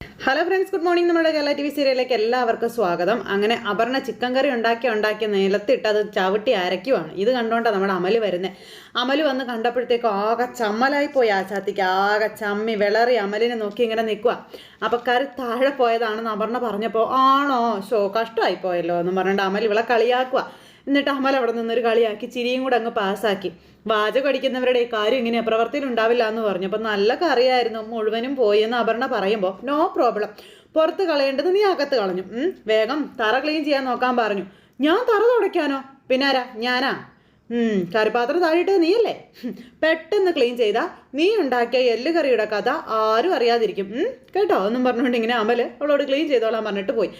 Hello friends good morning നമ്മുടെ Kerala T V സീരിയലിലേക്ക് എല്ലാവർക്കും സ്വാഗതം. അങ്ങനെ അപർണ ചിക്കൻ കറി ഉണ്ടാക്കി ഉണ്ടാക്കി നിലത്തിട്ട് അത് ചവിട്ടി അരയ്ക്കുവാണ് ഇത് കണ്ടുകൊണ്ടാണ് നമ്മുടെ അമൽ വരുന്നത് അമൽ വന്ന് കണ്ടപ്പോഴത്തേക്കും ആകെ ചമ്മലായി പോയി ആ ചാത്തിക്ക് ആകെ ചമ്മി വിളറി അമലിനെ നോക്കി ഇങ്ങനെ നിൽക്കുക അപ്പോൾ കറി താഴെ പോയതാണെന്ന് അപർണ പറഞ്ഞപ്പോൾ ആണോ? ഷോ കഷ്ടമായി പോയല്ലോ എന്ന് പറഞ്ഞിട്ട് അമൽ ഇവളെ കളിയാക്കുക എന്നിട്ട് അമൽ അവിടെ നിന്നൊരു കളിയാക്കി ചിരിയും കൂടെ അങ്ങ് പാസ്സാക്കി വാചകം അടിക്കുന്നവരുടെ കാര്യം ഇങ്ങനെ പ്രവർത്തിയിൽ ഉണ്ടാവില്ല എന്ന് പറഞ്ഞു. അപ്പം നല്ല കറിയായിരുന്നു. മുഴുവനും പോയി എന്ന് അപർണ പറയുമ്പോൾ നോ പ്രോബ്ലം പുറത്ത് കളയേണ്ടത് നീ അകത്ത് കളഞ്ഞു. വേഗം തറ ക്ലീൻ ചെയ്യാൻ നോക്കാൻ പറഞ്ഞു. ഞാൻ തറ തുടയ്ക്കാനോ? പിന്നെ ആരാ? ഞാനാ? ഉം, കറിപ്പാത്രം താഴെയിട്ട് നീയല്ലേ? പെട്ടെന്ന് ക്ലീൻ ചെയ്താ നീ ഉണ്ടാക്കിയ എല്ല് കറിയുടെ കഥ ആരും അറിയാതിരിക്കും. കേട്ടോ? എന്നും പറഞ്ഞുകൊണ്ട് ഇങ്ങനെ അമൽ അവളോട് ക്ലീൻ ചെയ്തോളാൻ പറഞ്ഞിട്ട് പോയി.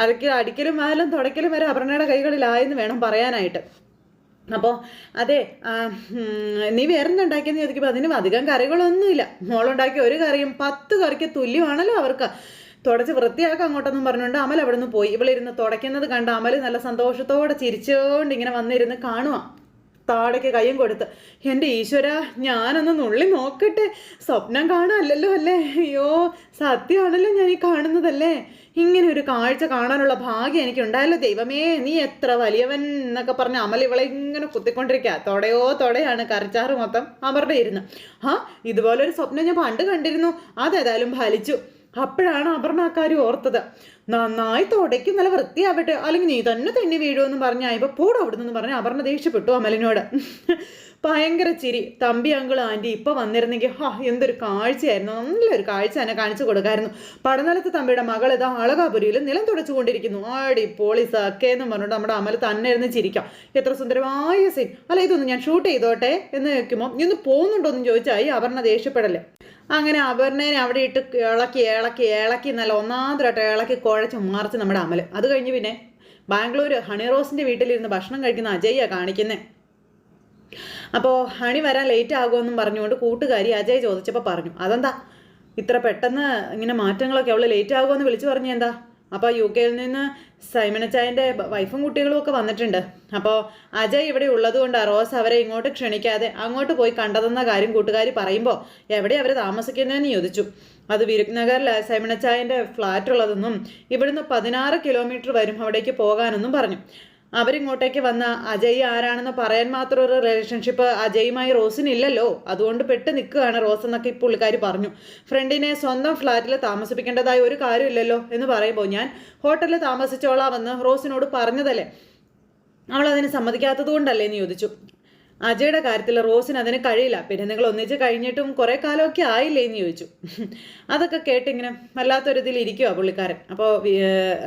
അരക്ക് അടിക്കലും വാലും തുടയ്ക്കലും വരെ അപർണയുടെ കൈകളിലായെന്ന് വേണം പറയാനായിട്ട്. അപ്പോൾ അതെ നീ വേറെന്തുണ്ടാക്കിയെന്ന് ചോദിക്കുമ്പോൾ അതിന് അധികം കറികളൊന്നുമില്ല. മോളുണ്ടാക്കിയ ഒരു കറിയും പത്ത് കറിക്ക് തുല്യമാണല്ലോ അവർക്ക്. തുടച്ച് വൃത്തിയാക്കാം അങ്ങോട്ടൊന്നും പറഞ്ഞുകൊണ്ട് അമൽ അവിടെ നിന്ന് പോയി. ഇവളിരുന്ന് തുടയ്ക്കുന്നത് കണ്ട അമൽ നല്ല സന്തോഷത്തോടെ ചിരിച്ചുകൊണ്ട് ഇങ്ങനെ വന്നിരുന്ന് കാണുക താടയ്ക്ക് കയ്യും കൊടുത്ത്. എന്റെ ഈശ്വര ഞാനൊന്ന് നുള്ളി നോക്കട്ടെ. സ്വപ്നം കാണാനല്ലോ അല്ലേ? അയ്യോ സത്യമാണല്ലോ ഞാൻ ഈ കാണുന്നതല്ലേ? ഇങ്ങനെ ഒരു കാഴ്ച കാണാനുള്ള ഭാഗ്യം എനിക്കുണ്ടായല്ലോ. ദൈവമേ നീ എത്ര വലിയവൻ എന്നൊക്കെ പറഞ്ഞ് അമൽ ഇവളെ ഇങ്ങനെ കുത്തിക്കൊണ്ടിരിക്കുക. തൊടയോ തൊടയാണ് കറിച്ചാറ് മൊത്തം അവരുടെ ഇരുന്ന്. ആ ഇതുപോലൊരു സ്വപ്നം ഞാൻ പണ്ട് കണ്ടിരുന്നു. അതേതായാലും ഫലിച്ചു. അപ്പോഴാണ് അപർണാക്കാരി ഓർത്തത്. നന്നായി തുടയ്ക്കും നല്ല വൃത്തിയാവട്ടെ. അല്ലെങ്കിൽ നീ തന്നെ തന്നെ വീഴുമെന്ന് പറഞ്ഞായപ്പോൾ പോടും അവിടെ നിന്ന് പറഞ്ഞ് അപർണ ദേഷ്യപ്പെട്ടു അമലിനോട്. ഭയങ്കര ചിരി. തമ്പി അങ്കിൾ ആന്റി ഇപ്പം വന്നിരുന്നെങ്കിൽ ഹാ എന്തൊരു കാഴ്ചയായിരുന്നു. നല്ലൊരു കാഴ്ച എന്നെ കാണിച്ചു കൊടുക്കായിരുന്നു. പടനിലത്ത് തമ്പിയുടെ മകൾ ഇതാ അളകാപുരിയിൽ നിലം തുടച്ചുകൊണ്ടിരിക്കുന്നു. ആടി പോളി എന്ന് പറഞ്ഞിട്ട് നമ്മുടെ അമൽ തന്നെ ഇരുന്ന് ചിരിക്കാം. എത്ര സുന്ദരമായ സീൻ അല്ല ഇതൊന്ന് ഞാൻ ഷൂട്ട് ചെയ്തോട്ടെ എന്ന് വെക്കുമ്പോൾ ഇന്ന് പോകുന്നുണ്ടോ എന്ന് ചോദിച്ചാൽ അപർണ ദേഷ്യപ്പെടല്ലേ. അങ്ങനെ അപർണേനെ അവിടെ ഇട്ട് ഇളക്കി ഇളക്കി ഇളക്കി നല്ല ഒന്നാമതായിട്ട് ഇളക്കി കുഴച്ച് മറിച്ച് നമ്മുടെ അമൽ അത് കഴിഞ്ഞ് പിന്നെ ബാംഗ്ലൂർ ഹണി റോസിന്റെ വീട്ടിലിരുന്ന് ഭക്ഷണം കഴിക്കുന്ന അജയ്യാണ് കാണിക്കുന്നത് അപ്പോൾ ഹണി വരാൻ ലേറ്റ് ആകുമെന്നും പറഞ്ഞുകൊണ്ട് കൂട്ടുകാരി അജയ് ചോദിച്ചപ്പോൾ പറഞ്ഞു അതെന്താ? ഇത്ര പെട്ടെന്ന് ഇങ്ങനെ മാറ്റങ്ങളൊക്കെ അവൾ ലേറ്റ് ആകുമെന്ന് വിളിച്ചു പറഞ്ഞു എന്താ? അപ്പോൾ യു കെയിൽ നിന്ന് സൈമനച്ചായന്റെ വൈഫും കുട്ടികളും ഒക്കെ വന്നിട്ടുണ്ട്. അപ്പോൾ അജയ് ഇവിടെ ഉള്ളതുകൊണ്ടാണ് റോസ് അവരെ ഇങ്ങോട്ട് ക്ഷണിക്കാതെ അങ്ങോട്ട് പോയി കണ്ടതെന്ന കാര്യം കൂട്ടുകാരി പറയുമ്പോൾ എവിടെ അവർ താമസിക്കുന്നതെന്ന് ചോദിച്ചു. അത് വിരുഗ്നഗറിൽ സൈമനച്ചായന്റെ ഫ്ലാറ്റ് ഉള്ളതെന്നും ഇവിടുന്ന് പതിനാറ് കിലോമീറ്റർ വരും അവിടേക്ക് പോകാനെന്നും പറഞ്ഞു. അവരിങ്ങോട്ടേക്ക് വന്ന അജയ് ആരാണെന്ന് പറയാൻ മാത്രം ഒരു റിലേഷൻഷിപ്പ് അജയുമായി റോസിനില്ലല്ലോ അതുകൊണ്ട് പെട്ട് നിൽക്കുകയാണ് റോസ് എന്നൊക്കെ ഈ പുള്ളിക്കാരി പറഞ്ഞു. ഫ്രണ്ടിനെ സ്വന്തം ഫ്ലാറ്റിൽ താമസിപ്പിക്കേണ്ടതായ ഒരു കാര്യമില്ലല്ലോ എന്ന് പറയുമ്പോൾ ഞാൻ ഹോട്ടലിൽ താമസിച്ചോളാമെന്ന് റോസിനോട് പറഞ്ഞതല്ലേ? അവൾ അതിന് സമ്മതിക്കാത്തത് കൊണ്ടല്ലേ എന്ന് ചോദിച്ചു. അജയുടെ കാര്യത്തിൽ റോസിന് അതിന് കഴിയില്ല. പിന്നെ നിങ്ങൾ ഒന്നിച്ച് കഴിഞ്ഞിട്ടും കുറേ കാലമൊക്കെ ആയില്ലേ എന്ന് ചോദിച്ചു. അതൊക്കെ കേട്ടിങ്ങനെ വല്ലാത്തൊരിതിൽ ഇരിക്കുക പുള്ളിക്കാരൻ. അപ്പോൾ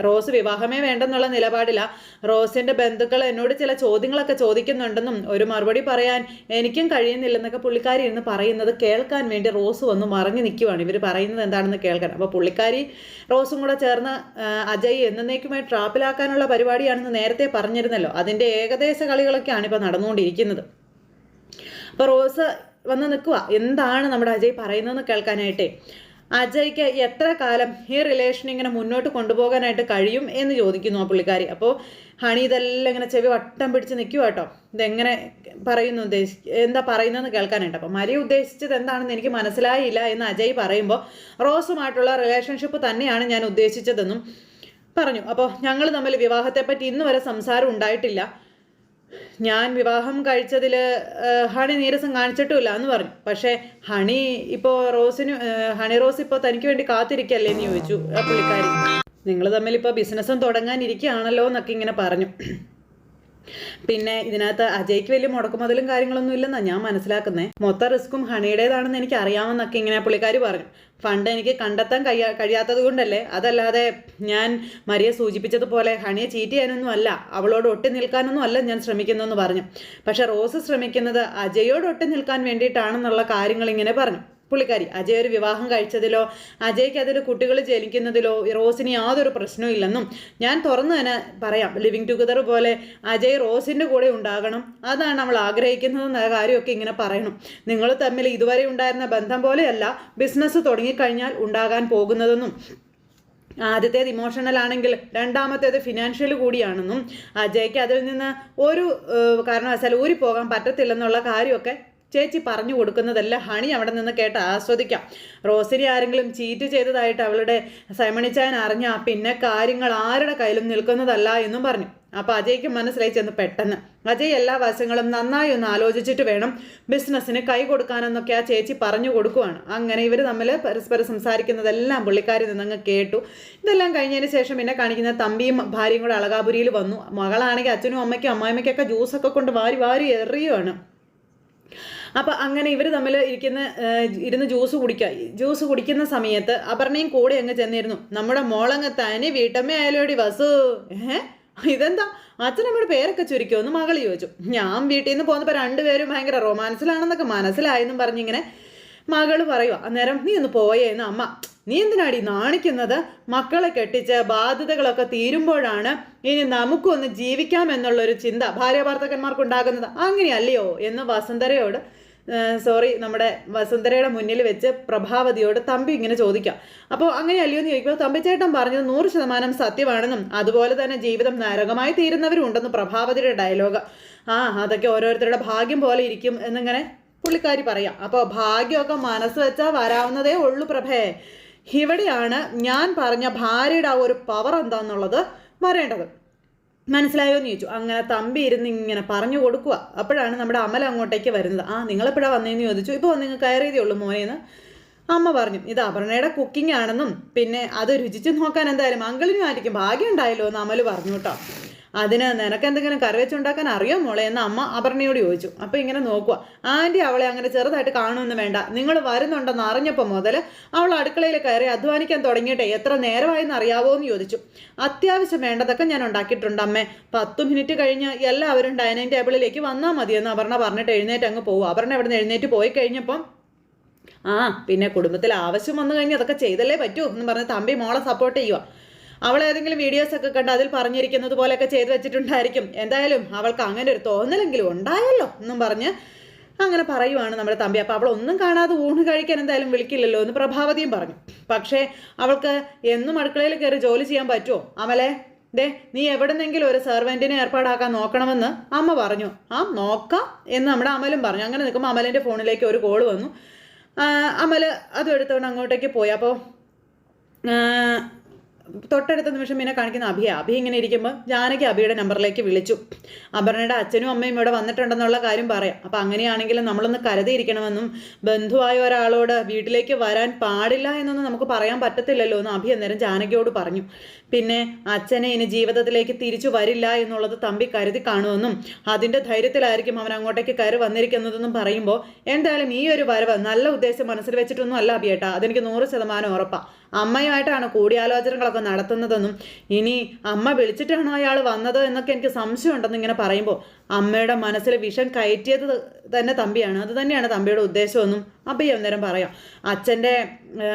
റോസ് വിവാഹമേ വേണ്ടെന്നുള്ള നിലപാടില്ല റോസിന്റെ ബന്ധുക്കൾ എന്നോട് ചില ചോദ്യങ്ങളൊക്കെ ചോദിക്കുന്നുണ്ടെന്നും ഒരു മറുപടി പറയാൻ എനിക്കും കഴിയുന്നില്ലെന്നൊക്കെ പുള്ളിക്കാരി ഇരുന്ന് പറയുന്നത് കേൾക്കാൻ വേണ്ടി റോസ് വന്ന് മറഞ്ഞു നിൽക്കുവാണ് ഇവർ പറയുന്നത് എന്താണെന്ന് കേൾക്കാൻ അപ്പോൾ പുള്ളിക്കാരി റോസും കൂടെ ചേർന്ന് അജയ് എന്നേക്കുമായി ട്രാപ്പിലാക്കാനുള്ള പരിപാടിയാണെന്ന് നേരത്തെ പറഞ്ഞിരുന്നല്ലോ. അതിന്റെ ഏകദേശ കളികളൊക്കെയാണ് ഇപ്പോൾ നടന്നുകൊണ്ടിരിക്കുന്നത്. അപ്പോൾ റോസ് വന്ന് നിൽക്കുക എന്താണ് നമ്മുടെ അജയ് പറയുന്നതെന്ന് കേൾക്കാനായിട്ടേ. അജയ്ക്ക് എത്ര കാലം ഈ റിലേഷൻ ഇങ്ങനെ മുന്നോട്ട് കൊണ്ടുപോകാനായിട്ട് കഴിയും എന്ന് ചോദിക്കുന്നു ആ പുള്ളിക്കാരി. അപ്പോൾ ഹണി ഇതെല്ലാം ഇങ്ങനെ ചെവി വട്ടം പിടിച്ച് നിൽക്കുക കേട്ടോ. ഇതെങ്ങനെ പറയുന്നു ഉദ്ദേശി എന്താ പറയുന്നതെന്ന് കേൾക്കാനായിട്ട്. അപ്പോൾ മരി ഉദ്ദേശിച്ചത് എന്താണെന്ന് എനിക്ക് മനസ്സിലായില്ല എന്ന് അജയ് പറയുമ്പോൾ റോസുമായിട്ടുള്ള റിലേഷൻഷിപ്പ് തന്നെയാണ് ഞാൻ ഉദ്ദേശിച്ചതെന്നും പറഞ്ഞു. അപ്പോൾ ഞങ്ങൾ തമ്മിൽ വിവാഹത്തെപ്പറ്റി ഇന്ന് വരെ സംസാരം ഉണ്ടായിട്ടില്ല. ഞാൻ വിവാഹം കഴിച്ചതിൽ ഹണി നീരസം കാണിച്ചിട്ടുമില്ല എന്ന് പറഞ്ഞു. പക്ഷേ ഹണി ഇപ്പോൾ റോസിന് ഹണി റോസ് ഇപ്പോൾ തനിക്ക് വേണ്ടി കാത്തിരിക്കല്ലേ എന്ന് ചോദിച്ചു ആ പുള്ളിക്കാരി. നിങ്ങൾ തമ്മിൽ ഇപ്പോൾ ബിസിനസ്സും തുടങ്ങാനിരിക്കുകയാണല്ലോ എന്നൊക്കെ ഇങ്ങനെ പറഞ്ഞു. പിന്നെ ഇതിനകത്ത് അജയ്ക്ക് വലിയ മുടക്കുമുതലും കാര്യങ്ങളൊന്നും ഇല്ലെന്നാണ് ഞാൻ മനസ്സിലാക്കുന്നത് മൊത്തം റിസ്ക്കും ഹണിയുടേതാണെന്ന് എനിക്ക് അറിയാമെന്നൊക്കെ ഇങ്ങനെ പുള്ളിക്കാരി പറഞ്ഞു. ഫണ്ട് എനിക്ക് കണ്ടെത്താൻ കഴിയാ കഴിയാത്തത് കൊണ്ടല്ലേ? അതല്ലാതെ ഞാൻ മരിയെ സൂചിപ്പിച്ചതുപോലെ ഹണിയെ ചീറ്റ് ചെയ്യാനൊന്നും അല്ല. അവളോട് ഒട്ടി നിൽക്കാനൊന്നും അല്ല ഞാൻ ശ്രമിക്കുന്നതെന്ന് പറഞ്ഞു. പക്ഷെ റോസ് ശ്രമിക്കുന്നത് അജയോട് ഒട്ടി നിൽക്കാൻ വേണ്ടിയിട്ടാണെന്നുള്ള കാര്യങ്ങൾ ഇങ്ങനെ പറഞ്ഞു. പുള്ളിക്കാരി അജയ് ഒരു വിവാഹം കഴിച്ചതിലോ അജയ്ക്ക് അതിൽ കുട്ടികൾ ജനിക്കുന്നതിലോ റോസിന് യാതൊരു പ്രശ്നവും ഇല്ലെന്നും ഞാൻ തുറന്നു തന്നെ പറയാം. ലിവിങ് ടുഗദർ പോലെ അജയ് റോസിന്റെ കൂടെ ഉണ്ടാകണം. അതാണ് അവൾ ആഗ്രഹിക്കുന്നതെന്ന കാര്യമൊക്കെ ഇങ്ങനെ പറയണം. നിങ്ങൾ തമ്മിൽ ഇതുവരെ ഉണ്ടായിരുന്ന ബന്ധം പോലെയല്ല ബിസിനസ് തുടങ്ങിക്കഴിഞ്ഞാൽ ഉണ്ടാകാൻ പോകുന്നതെന്നും ആദ്യത്തേത് ഇമോഷണൽ ആണെങ്കിൽ രണ്ടാമത്തേത് ഫിനാൻഷ്യൽ കൂടിയാണെന്നും അജയ്ക്ക് അതിൽ നിന്ന് ഒരു കാരണവശാൽ ഊരി പോകാൻ പറ്റത്തില്ലെന്നുള്ള കാര്യമൊക്കെ ചേച്ചി പറഞ്ഞു കൊടുക്കുന്നതെല്ലാം ഹണി അവിടെ നിന്ന് കേട്ട് ആസ്വദിക്കാം. റോസരി ആരെങ്കിലും ചീറ്റ് ചെയ്തതായിട്ട് അവളുടെ സൈമണിച്ചാൻ അറിഞ്ഞ പിന്നെ കാര്യങ്ങൾ ആരുടെ കയ്യിലും നിൽക്കുന്നതല്ല എന്നും പറഞ്ഞു. അപ്പോൾ അജയ്ക്ക് മനസ്സിലായി ചെന്ന് പെട്ടെന്ന്. അജയ് എല്ലാ വശങ്ങളും നന്നായി ഒന്ന് ആലോചിച്ചിട്ട് വേണം ബിസിനസ്സിന് കൈ കൊടുക്കാനെന്നൊക്കെ ആ ചേച്ചി പറഞ്ഞു കൊടുക്കുവാണ്. അങ്ങനെ ഇവർ തമ്മിൽ പരസ്പരം സംസാരിക്കുന്നതെല്ലാം പുള്ളിക്കാരി നിന്നങ്ങ് കേട്ടു. ഇതെല്ലാം കഴിഞ്ഞതിന് ശേഷം പിന്നെ കാണിക്കുന്ന തമ്പിയും ഭാര്യയും കൂടെ അളകാപുരിയിൽ വന്നു. മകളാണെങ്കിൽ അച്ഛനും അമ്മയ്ക്കും അമ്മായിമ്മയ്ക്കൊക്കെ ജ്യൂസൊക്കെ കൊണ്ട് വാരി വാരി എറിയുവാണ്. അപ്പോൾ അങ്ങനെ ഇവർ തമ്മിൽ ഇരിക്കുന്ന ഇരുന്ന് ജ്യൂസ് കുടിക്കുക ജ്യൂസ് കുടിക്കുന്ന സമയത്ത് അപർണയും കൂടെ അങ്ങ് ചെന്നിരുന്നു. നമ്മുടെ മോളങ്ങ് തനി വീട്ടമ്മ ആയാലോടി വസു. ഏഹ്? ഇതെന്താ? അച്ഛനമ്മയുടെ പേരൊക്കെ ചുരുക്കുമെന്ന് മകൾ ചോദിച്ചു. ഞാൻ വീട്ടിൽ നിന്ന് പോകുന്നപ്പോൾ രണ്ടുപേരും ഭയങ്കര റൊമാൻസിലാണെന്നൊക്കെ മനസ്സിലായെന്നും പറഞ്ഞിങ്ങനെ മകൾ പറയുക അന്നേരം നീ ഒന്ന് പോയേന്ന് അമ്മ. നീ എന്തിനാടി നാണിക്കുന്നത്? മക്കളെ കെട്ടിച്ച് ബാധ്യതകളൊക്കെ തീരുമ്പോഴാണ് ഇനി നമുക്കൊന്ന് ജീവിക്കാം എന്നുള്ളൊരു ചിന്ത ഭാര്യ ഭർത്തക്കന്മാർക്കുണ്ടാകുന്നത്. അങ്ങനെയല്ലയോ? എന്ന് വസുന്ധരയോട് സോറി നമ്മുടെ വസുന്ധരയുടെ മുന്നിൽ വെച്ച് പ്രഭാവതിയോട് തമ്പി ഇങ്ങനെ ചോദിക്കാം. അപ്പോൾ അങ്ങനെ അല്ലയോ എന്ന് ചോദിക്കുമ്പോൾ തമ്പിച്ചേട്ടൻ പറഞ്ഞത് നൂറ് ശതമാനം സത്യമാണെന്നും അതുപോലെ തന്നെ ജീവിതം നരകമായി തീരുന്നവരുണ്ടെന്നും പ്രഭാവതിയുടെ ഡയലോഗ് ആ അതൊക്കെ ഓരോരുത്തരുടെ ഭാഗ്യം പോലെ ഇരിക്കും എന്നിങ്ങനെ പുള്ളിക്കാരി പറയാം. അപ്പോൾ ഭാഗ്യമൊക്കെ മനസ്സ് വെച്ചാൽ വരാവുന്നതേ ഉള്ളൂ പ്രഭേ. ഇവിടെയാണ് ഞാൻ പറഞ്ഞ ഭാര്യയുടെ ആ ഒരു പവർ എന്താണെന്നുള്ളത് വരേണ്ടത്. മനസ്സിലായോ എന്ന് ചോദിച്ചു. അങ്ങനെ തമ്പി ഇരുന്ന് ഇങ്ങനെ പറഞ്ഞു കൊടുക്കുക അപ്പോഴാണ് നമ്മുടെ അമല അങ്ങോട്ടേക്ക് വരുന്നത്. ആ നിങ്ങളെപ്പോഴാണ് വന്നതെന്ന് ചോദിച്ചു? ഇപ്പോൾ നിങ്ങൾ കയറിയതേ ഉള്ളൂ മോനേന്ന്. അമ്മ പറഞ്ഞു ഇത് അപർണയുടെ കുക്കിംഗ് ആണെന്നും പിന്നെ അത് രുചിച്ച് നോക്കാൻ എന്തായാലും അങ്കിളിനും ആയിരിക്കും ഭാഗ്യം ഉണ്ടായല്ലോ എന്ന് അമൽ പറഞ്ഞു കേട്ടോ. അതിന് നിനക്ക് എന്തെങ്കിലും കറി വെച്ചുണ്ടാക്കാൻ അറിയോ മോളെ? എന്ന് അമ്മ അപർണയോട് ചോദിച്ചു. അപ്പോൾ ഇങ്ങനെ നോക്കുക ആന്റി അവളെ അങ്ങനെ ചെറുതായിട്ട് കാണുമെന്ന് വേണ്ട. നിങ്ങൾ വരുന്നുണ്ടെന്ന് അറിഞ്ഞപ്പോൾ മുതൽ അവൾ അടുക്കളയിൽ കയറി അധ്വാനിക്കാൻ തുടങ്ങിയിട്ടേ എത്ര നേരമായെന്ന് അറിയാവോ എന്ന് ചോദിച്ചു. അത്യാവശ്യം വേണ്ടതൊക്കെ ഞാൻ ഉണ്ടാക്കിയിട്ടുണ്ട് അമ്മേ. പത്ത് മിനിറ്റ് കഴിഞ്ഞ് എല്ലാവരും ഡൈനിങ് ടേബിളിലേക്ക് വന്നാൽ മതിയെന്ന് അപർണ പറഞ്ഞിട്ട് എഴുന്നേറ്റ് അങ്ങ് പോകും അപർണ ഇവിടെ നിന്ന് എഴുന്നേറ്റ് പോയി കഴിഞ്ഞപ്പം ആ പിന്നെ കുടുംബത്തിൽ ആവശ്യം വന്നു കഴിഞ്ഞാൽ അതൊക്കെ ചെയ്തല്ലേ പറ്റൂ എന്ന് പറഞ്ഞ് തമ്പി മോളെ സപ്പോർട്ട് ചെയ്യുക അവൾ ഏതെങ്കിലും വീഡിയോസ് ഒക്കെ കണ്ട് അതിൽ പറഞ്ഞിരിക്കുന്നത് പോലെയൊക്കെ ചെയ്തു വെച്ചിട്ടുണ്ടായിരിക്കും. എന്തായാലും അവൾക്ക് അങ്ങനെ ഒരു തോന്നലെങ്കിലും ഉണ്ടായല്ലോ എന്നും പറഞ്ഞ് അങ്ങനെ പറയുവാണ് നമ്മുടെ തമ്പി. അപ്പോൾ അവൾ ഒന്നും കാണാതെ ഊണ് കഴിക്കാൻ എന്തായാലും വിളിക്കില്ലല്ലോ എന്ന് പ്രഭാവതിയും പറഞ്ഞു. പക്ഷേ അവൾക്ക് എന്നും അടുക്കളയിൽ കയറി ജോലി ചെയ്യാൻ പറ്റുമോ? അമലെ ദേ നീ എവിടെന്നെങ്കിലും ഒരു സെർവന്റിനെ ഏർപ്പാടാക്കാൻ നോക്കണമെന്ന് അമ്മ പറഞ്ഞു. ആ നോക്കാം എന്ന് നമ്മുടെ അമലും പറഞ്ഞു. അങ്ങനെ നിൽക്കുമ്പോൾ അമലിന്റെ ഫോണിലേക്ക് ഒരു കോൾ വന്നു. അമൽ അതും എടുത്തുകൊണ്ട് അങ്ങോട്ടേക്ക് പോയി. അപ്പോൾ തൊട്ടടുത്ത നിമിഷം പിന്നെ കാണിക്കുന്ന അഭിയ. അഭി ഇങ്ങനെ ഇരിക്കുമ്പോൾ ജാനകി അഭിയുടെ നമ്പറിലേക്ക് വിളിച്ചു. അപർണയുടെ അച്ഛനും അമ്മയും ഇവിടെ വന്നിട്ടുണ്ടെന്നുള്ള കാര്യം പറയാം. അപ്പം അങ്ങനെയാണെങ്കിലും നമ്മളൊന്ന് കരുതിയിരിക്കണമെന്നും ബന്ധുവായ ഒരാളോട് വീട്ടിലേക്ക് വരാൻ പാടില്ല എന്നൊന്നും നമുക്ക് പറയാൻ പറ്റത്തില്ലല്ലോ എന്ന് അഭി അന്നേരം ജാനകിയോട് പറഞ്ഞു. പിന്നെ അച്ഛനെ ഇനി ജീവിതത്തിലേക്ക് തിരിച്ചു വരില്ല എന്നുള്ളത് തമ്പി കരുതി കാണുമെന്നും അതിന്റെ ധൈര്യത്തിലായിരിക്കും അവൻ അങ്ങോട്ടേക്ക് കയറി വന്നിരിക്കുന്നതെന്നും പറയുമ്പോൾ എന്തായാലും ഈ ഒരു വരവ് നല്ല ഉദ്ദേശം മനസ്സിൽ വെച്ചിട്ടൊന്നും അല്ല അഭിയേട്ടാ. അതെനിക്ക് നൂറ് ശതമാനം ഉറപ്പാണ് അമ്മയുമായിട്ടാണ് കൂടിയാലോചനകളൊക്കെ നടത്തുന്നതെന്നും ഇനി അമ്മ വിളിച്ചിട്ടാണോ അയാൾ വന്നത് എന്നൊക്കെ എനിക്ക് സംശയമുണ്ടെന്ന് ഇങ്ങനെ പറയുമ്പോൾ അമ്മയുടെ മനസ്സിൽ വിഷം കയറ്റിയത് തന്നെ തമ്പിയാണ്. അത് തന്നെയാണ് തമ്പിയുടെ ഉദ്ദേശമെന്നും അബ്ബയ്യ അന്നേരം പറയാം. അച്ഛന്റെ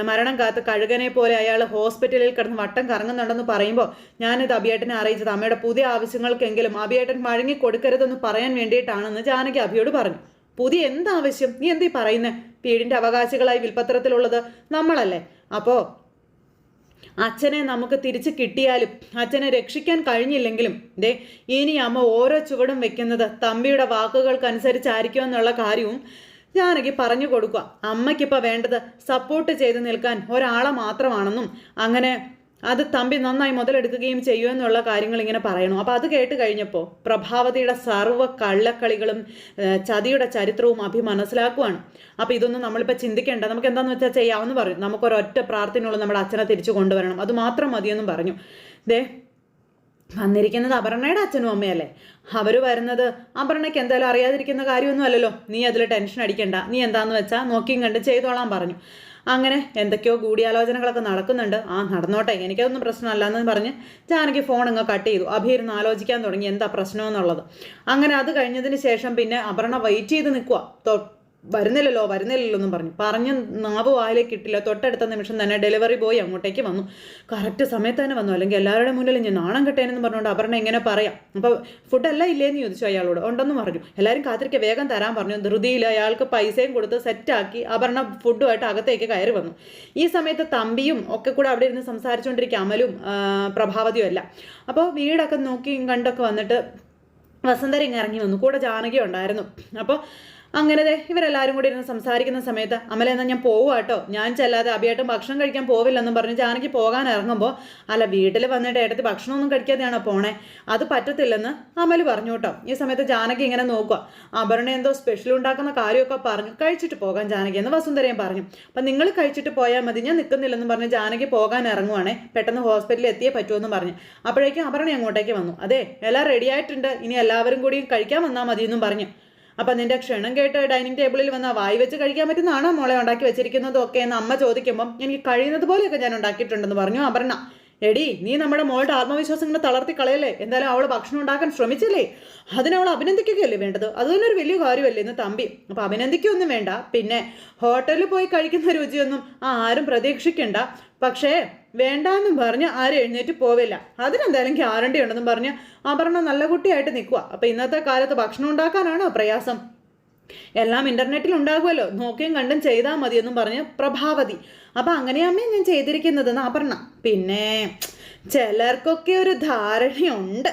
മരണം കാത്ത് കഴുകനെ പോലെ അയാൾ ഹോസ്പിറ്റലിൽ കിടന്ന് വട്ടം കറങ്ങുന്നുണ്ടെന്ന് പറയുമ്പോൾ ഞാനിത് അബിയേട്ടനെ അറിയിച്ചത്. അമ്മയുടെ പുതിയ ആവശ്യങ്ങൾക്കെങ്കിലും അബിയേട്ടൻ വഴങ്ങി കൊടുക്കരുതെന്ന് പറയാൻ വേണ്ടിയിട്ടാണെന്ന് ജാനകി അബിയോട് പറഞ്ഞു. പുതിയ എന്താവശ്യം? നീ എന്തീ പറയുന്നത് വീടിന്റെ അവകാശികളായി വിൽപ്പത്രത്തിലുള്ളത് നമ്മളല്ലേ. അപ്പോൾ അച്ഛനെ നമുക്ക് തിരിച്ച് കിട്ടിയാലും അച്ഛനെ രക്ഷിക്കാൻ കഴിഞ്ഞില്ലെങ്കിലും ദേ ഇനി അമ്മ ഓരോ ചുവടും വെക്കുന്നത് തമ്പിയുടെ വാക്കുകൾക്കനുസരിച്ചായിരിക്കും എന്നുള്ള കാര്യവും ജാനകി പറഞ്ഞു കൊടുക്കുക. അമ്മയ്ക്കിപ്പോൾ വേണ്ടത് സപ്പോർട്ട് ചെയ്ത് നിൽക്കാൻ ഒരാളെ മാത്രമാണെന്നും അങ്ങനെ അത് തമ്പി നന്നായി മുതലെടുക്കുകയും ചെയ്യുമെന്നുള്ള കാര്യങ്ങൾ ഇങ്ങനെ പറയണു അപ്പോൾ അത് കേട്ട് കഴിഞ്ഞപ്പോൾ പ്രഭാവതിയുടെ സർവ കള്ളക്കളികളും ചതിയുടെ ചരിത്രവും അഭി മനസ്സിലാക്കുവാണ്. അപ്പോൾ ഇതൊന്നും നമ്മളിപ്പോൾ ചിന്തിക്കേണ്ട. നമുക്ക് എന്താണെന്ന് വെച്ചാൽ ചെയ്യാമെന്ന് പറഞ്ഞു നമുക്കൊരൊറ്റ പ്രാർത്ഥനയുള്ള നമ്മുടെ അച്ഛനെ തിരിച്ചു കൊണ്ടുവരണം. അത് മാത്രം മതിയെന്നും പറഞ്ഞു. ദേ വന്നിരിക്കുന്നത് അപർണയുടെ അച്ഛനും അമ്മയല്ലേ? അവർ വരുന്നത് അപർണയ്ക്ക് എന്തായാലും അറിയാതിരിക്കുന്ന കാര്യമൊന്നും അല്ലല്ലോ. നീ അതിൽ ടെൻഷൻ അടിക്കണ്ട. നീ എന്താണെന്ന് വെച്ചാൽ നോക്കിയും കണ്ട് ചെയ്തോളാം പറഞ്ഞു. അങ്ങനെ എന്തൊക്കെയോ കൂടിയാലോചനകളൊക്കെ നടക്കുന്നുണ്ട്. ആ നടന്നോട്ടെ. എനിക്കതൊന്നും പ്രശ്നമല്ല എന്ന് പറഞ്ഞ് ജാനകി ഫോൺ അങ്ങ് കട്ട് ചെയ്തു. അഭിയിരുന്ന് ആലോചിക്കാൻ തുടങ്ങി. എന്താ പ്രശ്നമെന്നുള്ളത്? അങ്ങനെ അത് കഴിഞ്ഞതിന് ശേഷം പിന്നെ അപർണ വെയിറ്റ് ചെയ്ത് നിൽക്കുക വരുന്നില്ലല്ലോ വരുന്നില്ലല്ലോ എന്നും പറഞ്ഞു. പറഞ്ഞ് നാവ് വായിലേക്ക് കിട്ടില്ല. തൊട്ടടുത്ത നിമിഷം തന്നെ ഡെലിവറി ബോയ് അങ്ങോട്ടേക്ക് വന്നു. കറക്റ്റ് സമയത്ത് തന്നെ വന്നു. അല്ലെങ്കിൽ എല്ലാവരുടെ മുന്നിൽ ഞാൻ നാണം കെട്ടേനെന്ന് പറഞ്ഞുകൊണ്ട് അപർണ എങ്ങനെ പറയാം? അപ്പോൾ ഫുഡല്ല ഇല്ലേന്ന് ചോദിച്ചു അയാളോട്. ഉണ്ടെന്ന് പറഞ്ഞു. എല്ലാവരും കാത്തിരിക്കുക വേഗം തരാൻ പറഞ്ഞു. ധൃതിയിൽ അയാൾക്ക് പൈസയും കൊടുത്ത് സെറ്റാക്കി അപർണ ഫുഡുമായിട്ട് അകത്തേക്ക് കയറി വന്നു. ഈ സമയത്ത് തമ്പിയും ഒക്കെ കൂടെ അവിടെ ഇരുന്ന് സംസാരിച്ചുകൊണ്ടിരിക്കുക അമലും പ്രഭാവതിയും അല്ല അപ്പോൾ വീടൊക്കെ നോക്കി കണ്ടൊക്കെ വന്നിട്ട് വസന്തര ഇറങ്ങി വന്നു. കൂടെ ജാനകി ഉണ്ടായിരുന്നു. അപ്പോൾ അങ്ങനെ ഇവരെല്ലാവരും കൂടി ഇരുന്ന് സംസാരിക്കുന്ന സമയത്ത് അമല എന്നാൽ ഞാൻ പോവുക കേട്ടോ ഞാൻ ചെല്ലാതെ അഭിയായിട്ട് ഭക്ഷണം കഴിക്കാൻ പോവില്ലെന്നും പറഞ്ഞ് ജാനകി പോകാൻ ഇറങ്ങുമ്പോൾ അല്ല വീട്ടിൽ വന്നിട്ട് ഏട്ടത്തി ഭക്ഷണമൊന്നും കഴിക്കാതെയാണോ പോണേ? അത് പറ്റത്തില്ലെന്ന് അമൽ പറഞ്ഞു കേട്ടോ ഈ സമയത്ത് ജാനകി ഇങ്ങനെ നോക്കുക അപർണ എന്തോ സ്പെഷ്യൽ ഉണ്ടാക്കുന്ന കാര്യമൊക്കെ പറഞ്ഞു കഴിച്ചിട്ട് പോകാൻ ജാനകി എന്ന് വസുന്ധരയും പറഞ്ഞു. അപ്പം നിങ്ങൾ കഴിച്ചിട്ട് പോയാൽ മതി ഞാൻ നിൽക്കുന്നില്ലെന്നും പറഞ്ഞ് ജാനകി പോകാൻ ഇറങ്ങുവാണേ. പെട്ടെന്ന് ഹോസ്പിറ്റലിൽ എത്തിയേ പറ്റുമെന്ന് പറഞ്ഞു. അപ്പോഴേക്കും അപർണ അങ്ങോട്ടേക്ക് വന്നു. അതെ എല്ലാം റെഡി ആയിട്ടുണ്ട്. ഇനി എല്ലാവരും കൂടി കഴിക്കാൻ വന്നാൽ മതി എന്നും പറഞ്ഞു. അപ്പം നിന്റെ ക്ഷണം കേട്ട് ഡൈനിങ് ടേബിളിൽ വന്ന് വായി വെച്ച് കഴിക്കാൻ പറ്റുന്നതാണോ മോളെ ഉണ്ടാക്കി വെച്ചിരിക്കുന്നതൊക്കെ എന്ന് അമ്മ ചോദിക്കുമ്പം എനിക്ക് കഴിയുന്നത് പോലെയൊക്കെ ഞാൻ ഉണ്ടാക്കിയിട്ടുണ്ടെന്ന് പറഞ്ഞു അപർണ. എടി നീ നമ്മുടെ മോളുടെ ആത്മവിശ്വാസം ഇങ്ങനെ തളർത്തി കളയല്ലേ? എന്തായാലും അവൾ ഭക്ഷണം ഉണ്ടാക്കാൻ ശ്രമിച്ചില്ലേ? അതിനവൾ അഭിനന്ദിക്കുകയല്ലേ വേണ്ടത്? അത് തന്നെ ഒരു വലിയ കാര്യമല്ലേ എന്ന് തമ്പി. അപ്പം അഭിനന്ദിക്കൊന്നും വേണ്ട. പിന്നെ ഹോട്ടലിൽ പോയി കഴിക്കുന്ന രുചിയൊന്നും ആരും പ്രതീക്ഷിക്കണ്ട. പക്ഷേ വേണ്ടാന്നും പറഞ്ഞ് ആരും എഴുന്നേറ്റ് പോവില്ല. അതിനെന്തായാലും ഗ്യാരണ്ടി ഉണ്ടെന്നും പറഞ്ഞ് അപർണ നല്ല കുട്ടിയായിട്ട് നിൽക്കുക അപ്പം ഇന്നത്തെ കാലത്ത് ഭക്ഷണം ഉണ്ടാക്കാനാണോ പ്രയാസം? എല്ലാം ഇന്റർനെറ്റിൽ ഉണ്ടാകുമല്ലോ നോക്കിയും കണ്ടും ചെയ്താൽ മതിയെന്നും പറഞ്ഞ് പ്രഭാവതി. അപ്പം അങ്ങനെയമ്മേ ഞാൻ ചെയ്തിരിക്കുന്നതെന്ന് അപർണ പിന്നെ ചിലർക്കൊക്കെ ഒരു ധാരണയുണ്ട്.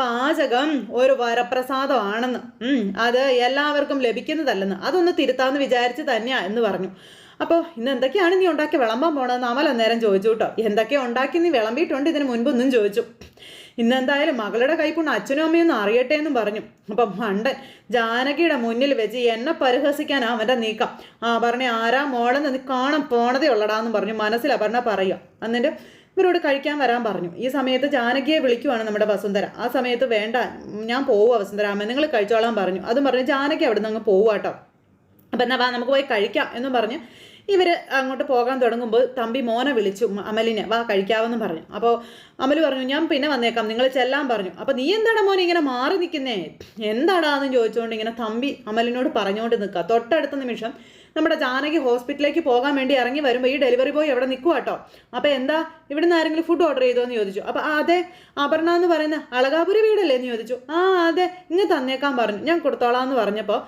പാചകം ഒരു വരപ്രസാദമാണെന്ന്. അത് എല്ലാവർക്കും ലഭിക്കുന്നതല്ലെന്ന്. അതൊന്ന് തിരുത്താമെന്ന് വിചാരിച്ച് തന്നെയാ എന്ന് പറഞ്ഞു. അപ്പോൾ ഇന്ന് എന്തൊക്കെയാണ് നീ ഉണ്ടാക്കി വിളമ്പാൻ പോണതെന്ന് അമൽ അന്നേരം ചോദിച്ചു കേട്ടോ. എന്തൊക്കെ ഉണ്ടാക്കി നീ വിളമ്പിയിട്ടുണ്ട്? ഇതിന് മുൻപൊന്നും ചോദിച്ചു. ഇന്ന് എന്തായാലും മകളുടെ കൈപ്പുണ്ണ് അച്ഛനും അമ്മയും ഒന്ന് അറിയട്ടെ എന്നും പറഞ്ഞു. അപ്പം മണ്ടൻ ജാനകിയുടെ മുന്നിൽ വെച്ച് എന്നെ പരിഹസിക്കാൻ അവന്റെ നീക്കം. ആ പറഞ്ഞ ആരാ മോളെന്ന് കാണാൻ പോണതേ ഉള്ളടാന്ന് പറഞ്ഞു. മനസ്സിൽ അപർണ പറയുക. എന്നിട്ട് ഇവരോട് കഴിക്കാൻ വരാൻ പറഞ്ഞു. ഈ സമയത്ത് ജാനകിയെ വിളിക്കുവാണ് നമ്മുടെ വസുന്ധര. ആ സമയത്ത് വേണ്ട ഞാൻ പോവുക വസുന്ധര. അമ്മ നിങ്ങൾ കഴിച്ചോളാൻ പറഞ്ഞു. അതും പറഞ്ഞ് ജാനകി അവിടെ നിന്ന് അങ്ങ് പോവുക അപ്പം എന്നാ നമുക്ക് പോയി കഴിക്കാം എന്നും പറഞ്ഞ് ഇവർ അങ്ങോട്ട് പോകാൻ തുടങ്ങുമ്പോൾ തമ്പി മോനെ വിളിച്ചു അമലിനെ വാ കഴിക്കാവെന്ന് പറഞ്ഞു. അപ്പോൾ അമൽ പറഞ്ഞു ഞാൻ പിന്നെ വന്നേക്കാം നിങ്ങൾ ചെല്ലാൻ പറഞ്ഞു. അപ്പോൾ നീ എന്താടാ മോനെ ഇങ്ങനെ മാറി നിൽക്കുന്നേ എന്താടാന്ന് ചോദിച്ചുകൊണ്ട് ഇങ്ങനെ തമ്പി അമലിനോട് പറഞ്ഞുകൊണ്ട് നിൽക്കുക തൊട്ടടുത്ത നിമിഷം നമ്മുടെ ജാനകി ഹോസ്പിറ്റലിലേക്ക് പോകാൻ വേണ്ടി ഇറങ്ങി വരുമ്പോൾ ഈ ഡെലിവറി ബോയ് എവിടെ നിൽക്കുക കേട്ടോ അപ്പോൾ എന്താ ഇവിടെ നിന്ന് ആരെങ്കിലും ഫുഡ് ഓർഡർ ചെയ്തോ എന്ന് ചോദിച്ചു. അപ്പോൾ അതെ അപർണ എന്ന് പറയുന്ന അളകാപുരി വീടല്ലേ? എന്ന് ചോദിച്ചു. ആ അതെ ഇങ്ങ് തന്നേക്കാൻ പറഞ്ഞു. ഞാൻ കൊടുത്തോളാം എന്ന് പറഞ്ഞപ്പോൾ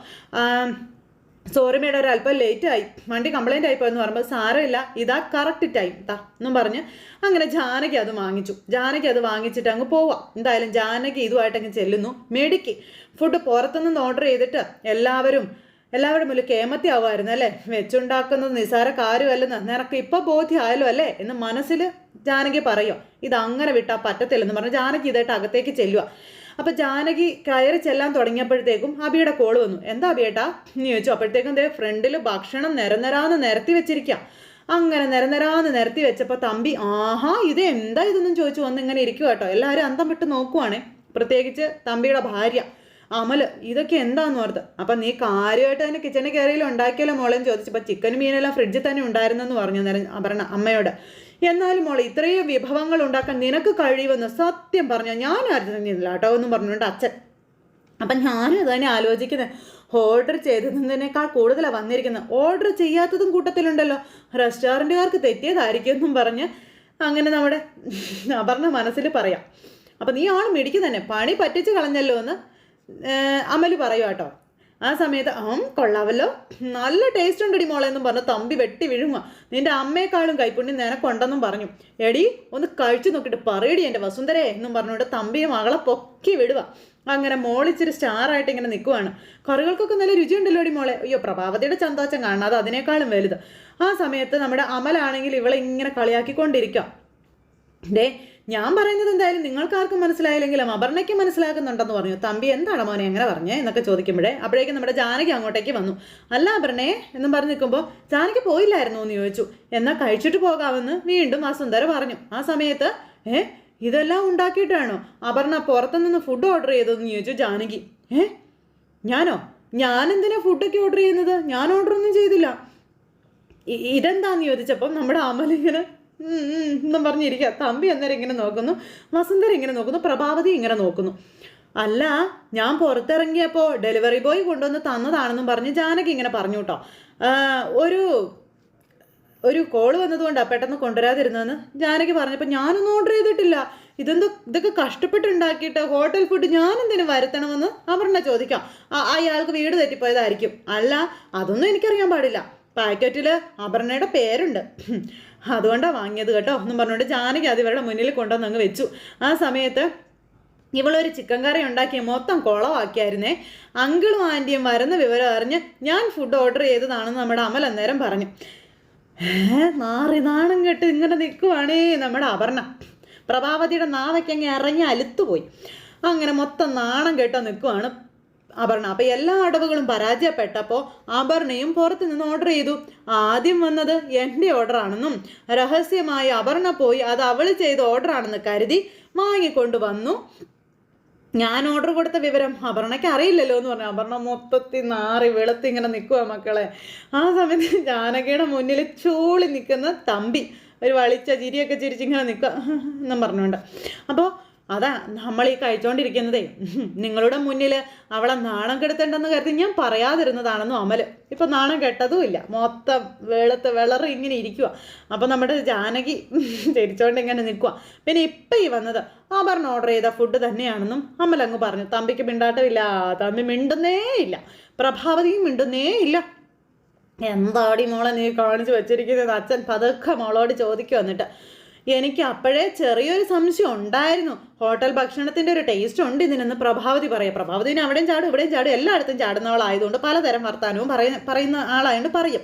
സോറി മേഡം ഒരു അല്പം ലേറ്റ് ആയി. വണ്ടി കംപ്ലൈന്റ് ആയിപ്പോ എന്ന് പറയുമ്പോൾ സാരമില്ല. ഇതാ കറക്റ്റ് ടൈം താ എന്നും പറഞ്ഞ് അങ്ങനെ ജാനകി അത് വാങ്ങിച്ചു. ജാനകി അത് വാങ്ങിച്ചിട്ട് അങ്ങ് പോവാം. എന്തായാലും ജാനകി ഇതുമായിട്ട് അങ്ങ് ചെല്ലുന്നു. മെഡിക്ക് ഫുഡ് പുറത്തുനിന്ന് ഓർഡർ ചെയ്തിട്ട് എല്ലാവരും എല്ലാവരുടെ മുന്നിൽ കേമത്തി ആവുമായിരുന്നു അല്ലേ? വെച്ചുണ്ടാക്കുന്നത് നിസാര കാര്യമല്ലെന്ന്. നിനക്ക് ഇപ്പൊ ബോധ്യമായാലും അല്ലേ? എന്ന് മനസ്സിൽ ജാനകി പറയോ. ഇത് അങ്ങനെ വിട്ടാൽ പറ്റത്തില്ലെന്ന് പറഞ്ഞ് ജാനകി ഇതായിട്ട് അകത്തേക്ക് ചെല്ലുക അപ്പൊ ജാനകി കയറി ചെല്ലാൻ തുടങ്ങിയപ്പോഴത്തേക്കും അബിയുടെ കോൾ വന്നു. എന്താ അബിയേട്ടാ? എന്ന് ചോദിച്ചു. അപ്പോഴത്തേക്കും ദേ ഫ്രണ്ടിൽ ഭക്ഷണം നിരനിരാന്ന് നിരത്തി വെച്ചിരിക്കുക അങ്ങനെ നിരനിരാന്ന് നിരത്തി വെച്ചപ്പോൾ തമ്പി ആഹാ ഇത് എന്താ ഇതൊന്നും ചോദിച്ചു വന്ന് ഇങ്ങനെ ഇരിക്കുക കേട്ടോ എല്ലാവരും അന്തം വിട്ട് നോക്കുവാണേ. പ്രത്യേകിച്ച് തമ്പിയുടെ ഭാര്യ. അമൽ ഇതൊക്കെ എന്താന്ന് ഓർത്ത്. അപ്പം നീ കാര്യമായിട്ട് തന്നെ കിച്ചണിൽ കയറിയില്ല ഉണ്ടാക്കിയല്ലോ മോളെന്ന് ചോദിച്ചപ്പോൾ ചിക്കൻ മീനെല്ലാം ഫ്രിഡ്ജിൽ തന്നെ ഉണ്ടായിരുന്നെന്ന് പറഞ്ഞു നേരം അപർണ അമ്മയോട്. എന്നാലും മോളെ ഇത്രയും വിഭവങ്ങൾ ഉണ്ടാക്കാൻ നിനക്ക് കഴിയുമെന്ന് സത്യം പറഞ്ഞാൽ ഞാൻ അറിഞ്ഞില്ല കേട്ടോ എന്നും പറഞ്ഞുകൊണ്ട് അച്ഛൻ. അപ്പം ഞാനും അത് തന്നെ ആലോചിക്കുന്നത് ഓർഡർ ചെയ്തതിനേക്കാൾ കൂടുതലാണ് വന്നിരിക്കുന്നത് ഓർഡർ ചെയ്യാത്തതും കൂട്ടത്തിലുണ്ടല്ലോ. റെസ്റ്റോറന്റുകാർക്ക് തെറ്റിയതായിരിക്കും എന്നും പറഞ്ഞ് അങ്ങനെ നമ്മുടെ അപർണ മനസ്സിൽ പറയാം. അപ്പം നീ ആൾ മിടിക്കുന്നതന്നെ തന്നെ. പണി പറ്റിച്ച് കളഞ്ഞല്ലോ എന്ന് അമൽ പറയുക കേട്ടോ. ആ സമയത്ത് ആം കൊള്ളാവല്ലോ. നല്ല ടേസ്റ്റ് ഉണ്ടടി മോളെ എന്നും പറഞ്ഞ് തമ്പി വെട്ടി വിഴുങ്ങുക നിന്റെ അമ്മയെക്കാളും കൈപ്പുണ്യം നിനക്കുണ്ടെന്നും പറഞ്ഞു. എടി ഒന്ന് കഴിച്ചു നോക്കിയിട്ട് പറയടി എന്റെ വസുന്ധരെ എന്നും പറഞ്ഞുകൊണ്ട് തമ്പിയെ മകളെ പൊക്കി വിടുക അങ്ങനെ മോളിച്ചിരി സ്റ്റാറായിട്ട് ഇങ്ങനെ നിൽക്കുവാണ് കറികൾക്കൊക്കെ നല്ല രുചിയുണ്ടല്ലോ അടി മോളെ. അയ്യോ പ്രഭാവതിയുടെ ചന്തോച്ചം കാണാതെ അത് അതിനേക്കാളും വലുത്. ആ സമയത്ത് നമ്മുടെ അമലാണെങ്കിൽ ഇവളെ ഇങ്ങനെ കളിയാക്കിക്കൊണ്ടിരിക്കാം. ഡേ ഞാൻ പറയുന്നത് എന്തായാലും നിങ്ങൾക്കാർക്കും മനസ്സിലായില്ലെങ്കിലും അപർണയ്ക്ക് മനസ്സിലാക്കുന്നുണ്ടെന്ന് പറഞ്ഞു. തമ്പി എന്താണ് മോനെ എങ്ങനെ പറഞ്ഞേ? എന്നൊക്കെ ചോദിക്കുമ്പോഴേ അപ്പോഴേക്കും നമ്മുടെ ജാനകി അങ്ങോട്ടേക്ക് വന്നു. അല്ല അപർണേ എന്നും പറഞ്ഞു നിൽക്കുമ്പോൾ ജാനകി പോയില്ലായിരുന്നു? എന്ന് ചോദിച്ചു. എന്നാൽ കഴിച്ചിട്ട് പോകാമെന്ന് വീണ്ടും ആ സുന്ദര പറഞ്ഞു. ആ സമയത്ത് ഏ ഇതെല്ലാം ഉണ്ടാക്കിയിട്ടാണോ അപർണ പുറത്തുനിന്ന് ഫുഡ് ഓർഡർ ചെയ്തതെന്ന് ചോദിച്ചു ജാനകി. ഏ ഞാനോ? ഞാൻ എന്തിനാ ഫുഡൊക്കെ ഓർഡർ ചെയ്യുന്നത്? ഞാൻ ഓർഡർ ഒന്നും ചെയ്തില്ല. ഇതെന്താന്ന് ചോദിച്ചപ്പം നമ്മുടെ അമലിങ്ങനെ എന്നും പറഞ്ഞിരിക്കുക. തമ്പി അന്നേരം ഇങ്ങനെ നോക്കുന്നു. വസന്തര ഇങ്ങനെ നോക്കുന്നു. പ്രഭാവതി ഇങ്ങനെ നോക്കുന്നു. അല്ല ഞാൻ പുറത്തിറങ്ങിയപ്പോൾ ഡെലിവറി ബോയ് കൊണ്ടുവന്ന് തന്നതാണെന്നും പറഞ്ഞ് ജാനകി ഇങ്ങനെ പറഞ്ഞു കേട്ടോ. ഒരു ഒരു കോൾ വന്നതുകൊണ്ടാണ് പെട്ടെന്ന് കൊണ്ടുവരാതിരുന്നതെന്ന് ജാനകി പറഞ്ഞപ്പോൾ ഞാനൊന്നും ഓർഡർ ചെയ്തിട്ടില്ല. ഇതെന്തോ ഇതൊക്കെ കഷ്ടപ്പെട്ടുണ്ടാക്കിയിട്ട് ഹോട്ടൽ ഫുഡ് ഞാൻ വരുത്തണമെന്ന് അപർണ ചോദിക്കാം. അയാൾക്ക് വീട് തെറ്റിപ്പോയതായിരിക്കും. അല്ല അതൊന്നും എനിക്കറിയാൻ പാടില്ല. പാക്കറ്റിൽ അപർണയുടെ പേരുണ്ട്. അതുകൊണ്ടാണ് വാങ്ങിയത് കേട്ടോ എന്നും പറഞ്ഞുകൊണ്ട് ജാനകി അത് ഇവരുടെ മുന്നിൽ കൊണ്ടുവന്ന് അങ്ങ് വെച്ചു. ആ സമയത്ത് ഇവളൊരു ചിക്കൻ കറി ഉണ്ടാക്കി മൊത്തം കുളമാക്കിയായിരുന്നേ അങ്കിളും ആന്റിയും വരുന്ന വിവരം അറിഞ്ഞ് ഞാൻ ഫുഡ് ഓർഡർ ചെയ്തതാണെന്ന് നമ്മുടെ അമൽ അന്നേരം പറഞ്ഞു. നാറി നാണം കേട്ട് ഇങ്ങനെ നിൽക്കുവാണേ നമ്മുടെ അപർണ. പ്രഭാവതിയുടെ നാവയ്ക്കങ്ങ് ഇറങ്ങി അലുത്തുപോയി. അങ്ങനെ മൊത്തം നാണം കേട്ടോ നിൽക്കുവാണ് അപർണ. അപ്പോൾ എല്ലാ അടവുകളും പരാജയപ്പെട്ടപ്പോൾ അപർണയും പുറത്തു നിന്ന് ഓർഡർ ചെയ്തു. ആദ്യം വന്നത് എന്റെ ഓർഡറാണെന്നും രഹസ്യമായി അപർണ പോയി അത് അവൾ ചെയ്ത ഓർഡറാണെന്ന് കരുതി വാങ്ങിക്കൊണ്ട് വന്നു. ഞാൻ ഓർഡർ കൊടുത്ത വിവരം അപർണയ്ക്ക് അറിയില്ലല്ലോ എന്ന് പറഞ്ഞു. അപർണ മൊത്തത്തിൽ നാറി വെളുത്ത് ഇങ്ങനെ നിൽക്കുക മക്കളെ. ആ സമയത്ത് ജാനകിയുടെ മുന്നിൽ ചൂളി നിൽക്കുന്ന തമ്പി ഒരു വളിച്ച ചിരിയൊക്കെ ചിരിച്ചിങ്ങനെ നിൽക്കുക എന്നും പറഞ്ഞുകൊണ്ട്. അപ്പോൾ അതാ നമ്മൾ ഈ കഴിച്ചുകൊണ്ടിരിക്കുന്നതേ നിങ്ങളുടെ മുന്നിൽ അവളെ നാണം കെടുത്തേണ്ടെന്ന് കരുതി ഞാൻ പറയാതിരുന്നതാണെന്നും അമൽ. ഇപ്പം നാണം കെട്ടതുമില്ല. മൊത്തം വെളുത്ത് വിളറി ഇങ്ങനെ ഇരിക്കുക അപ്പം നമ്മുടെ ജാനകി ചിരിച്ചോണ്ട് ഇങ്ങനെ നിൽക്കുക പിന്നെ ഇപ്പം ഈ വന്നത് ആഭരണം ഓർഡർ ചെയ്ത ഫുഡ് തന്നെയാണെന്നും അമൽ അങ്ങ് പറഞ്ഞു. തമ്പിക്ക് മിണ്ടാട്ടമില്ല. തമ്പി മിണ്ടുന്നേ ഇല്ല. പ്രഭാവതിയും മിണ്ടുന്നേ ഇല്ല. എന്താടി മോളെ നീ കാണിച്ചു വെച്ചിരിക്കുന്നത്? അച്ഛൻ പതുക്കെ മോളോട് ചോദിക്കുക വന്നിട്ട് എനിക്ക് അപ്പോഴേ ചെറിയൊരു സംശയം ഉണ്ടായിരുന്നു. ഹോട്ടൽ ഭക്ഷണത്തിന്റെ ഒരു ടേസ്റ്റ് ഉണ്ട് ഇതിനെന്ന് പ്രഭാവതി പറയാം. പ്രഭാവതിന് അവിടെയും ചാടും ഇവിടെയും ചാടും എല്ലായിടത്തും ചാടുന്നവളായതുകൊണ്ട് പലതരം വർത്താനവും പറയുന്ന പറയുന്ന ആളായതുകൊണ്ട് പറയും.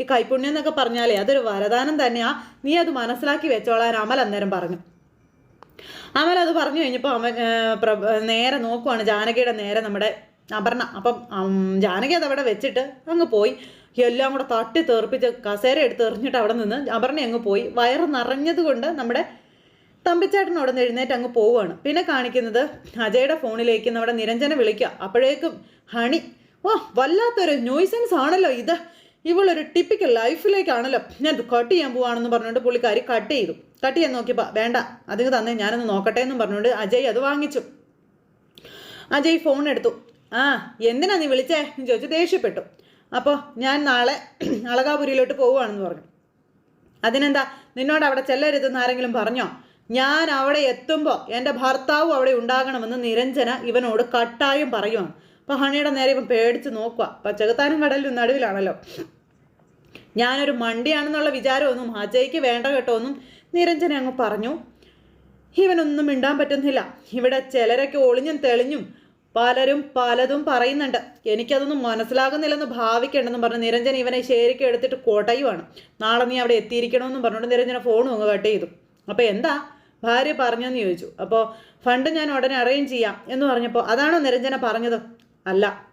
ഈ കൈപ്പുണ്യം എന്നൊക്കെ പറഞ്ഞാലേ അതൊരു വരദാനം തന്നെയാ. നീ അത് മനസ്സിലാക്കി വെച്ചോളാൻ അമൽ അന്നേരം പറഞ്ഞു. അമൽ അത് പറഞ്ഞു കഴിഞ്ഞപ്പോൾ അമൽ നേരെ നോക്കുവാണ്. ജാനകിയുടെ നേരെ നമ്മുടെ അപർണ. അപ്പം ജാനകി അത് അവിടെ വെച്ചിട്ട് അങ്ങ് പോയി. എല്ലാം കൂടെ തട്ടി തെറിപ്പിച്ച് കസേര എടുത്ത് എറിഞ്ഞിട്ട് അവിടെ നിന്ന് അപർണ അങ്ങ് പോയി. വയറ് നിറഞ്ഞത് കൊണ്ട് നമ്മുടെ തമ്പിച്ചേട്ടൻ അവിടെ നിന്ന് എഴുന്നേറ്റ് അങ്ങ് പോവുകയാണ്. പിന്നെ കാണിക്കുന്നത് അജയുടെ ഫോണിലേക്ക് നമ്മുടെ നിരഞ്ജനെ വിളിക്കുക. അപ്പോഴേക്കും ഹണി ഓ വല്ലാത്തൊരു ന്യൂസൻസ് ആണല്ലോ ഇത്. ഇവളൊരു ടിപ്പിക്കൽ ലൈഫിലേക്കാണല്ലോ ഞാൻ കട്ട് ചെയ്യാൻ പോവാണെന്ന് പറഞ്ഞുകൊണ്ട് പുള്ളിക്കാരി കട്ട് ചെയ്തു. കട്ട് ചെയ്യാൻ നോക്കിയപ്പോൾ വേണ്ട അതിന് തന്നെ ഞാനൊന്ന് നോക്കട്ടെ എന്നും പറഞ്ഞുകൊണ്ട് അജയ് അത് വാങ്ങിച്ചു. അജയ് ഫോൺ എടുത്തു. ആ എന്തിനാ നീ വിളിച്ചേ? എന്ന് ചോദിച്ചു ദേഷ്യപ്പെട്ടു. അപ്പോൾ ഞാൻ നാളെ അളകാപുരിയിലോട്ട് പോവുകയാണെന്ന് പറഞ്ഞു. അതിനെന്താ? നിന്നോട് അവിടെ ചെല്ലരുതെന്ന് ആരെങ്കിലും പറഞ്ഞോ? ഞാൻ അവിടെ എത്തുമ്പോൾ എന്റെ ഭർത്താവും അവിടെ ഉണ്ടാകണമെന്ന് നിരഞ്ജന ഇവനോട് കട്ടായും പറയുവാണ്. അപ്പോൾ ഹണിയുടെ നേരെ ഇപ്പം പേടിച്ച് നോക്കുക പച്ചകത്താനും കടലിലും നടുവിലാണല്ലോ. ഞാനൊരു മണ്ടിയാണെന്നുള്ള വിചാരമൊന്നും അജയ്ക്ക് വേണ്ട കേട്ടോ ഒന്നും നിരഞ്ജന അങ്ങ് പറഞ്ഞു. ഇവനൊന്നും മിണ്ടാൻ പറ്റുന്നില്ല. ഇവിടെ ചിലരൊക്കെ ഒളിഞ്ഞും തെളിഞ്ഞും പലരും പലതും പറയുന്നുണ്ട്. എനിക്കതൊന്നും മനസ്സിലാകുന്നില്ലെന്ന് ഭാവിക്കേണ്ടെന്നും പറഞ്ഞ് നിരഞ്ജൻ ഇവനെ ശരിക്കും എടുത്തിട്ട് കോട്ടയുമാണ് നാളെ നീ അവിടെ എത്തിയിരിക്കണമെന്നും പറഞ്ഞുകൊണ്ട് നിരഞ്ജന ഫോണും അങ്ങ് കട്ട് ചെയ്തു. അപ്പോൾ എന്താ? ഭാര്യ പറഞ്ഞെന്ന് ചോദിച്ചു. അപ്പോൾ ഫണ്ട് ഞാൻ ഉടനെ അറേഞ്ച് ചെയ്യാം എന്ന് പറഞ്ഞപ്പോൾ അതാണോ നിരഞ്ജന പറഞ്ഞത്? അല്ല.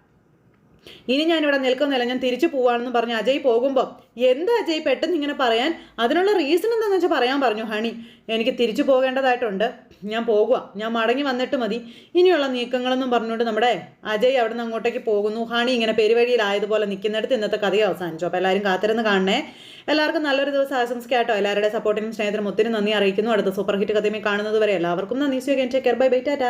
ഇനി ഞാൻ ഇവിടെ നിൽക്കുന്നില്ല ഞാൻ തിരിച്ചു പോവാണെന്ന് പറഞ്ഞ് അജയ് പോകുമ്പോൾ എന്താ അജയ് പെട്ടെന്ന് ഇങ്ങനെ പറയാൻ? അതിനുള്ള റീസൺ എന്താണെന്ന് വെച്ചാൽ പറയാൻ പറഞ്ഞു ഹണി. എനിക്ക് തിരിച്ചു പോകേണ്ടതായിട്ടുണ്ട്. ഞാൻ പോകുക ഞാൻ മടങ്ങി വന്നിട്ട് മതി. ഇനിയുള്ള നീക്കങ്ങളെന്നും പറഞ്ഞുകൊണ്ട് നമ്മുടെ അജയ് അവിടെ നിന്ന് അങ്ങോട്ടേക്ക് പോകുന്നു. ഹണി ഇങ്ങനെ പെരുവഴിയിലായതുപോലെ നിൽക്കുന്നിടത്ത് ഇന്നത്തെ കഥയെ അവസാനിച്ചു. അപ്പോൾ എല്ലാവരും കാത്തിരുന്ന് കാണണേ. എല്ലാവർക്കും നല്ലൊരു ദിവസം ആശംസിക്കാട്ടോ. എല്ലാവരുടെ സപ്പോർട്ടിനും സ്നേഹത്തിനും ഒത്തിരി നന്ദി അറിയിക്കുന്നു. അടുത്ത സൂപ്പർ ഹിറ്റ് കഥയുമായി കാണുന്നത് വരെ എല്ലാവർക്കും നന്ദി. സ്വീകരിച്ചേക്കർ ബൈ ബൈ ടാറ്റാ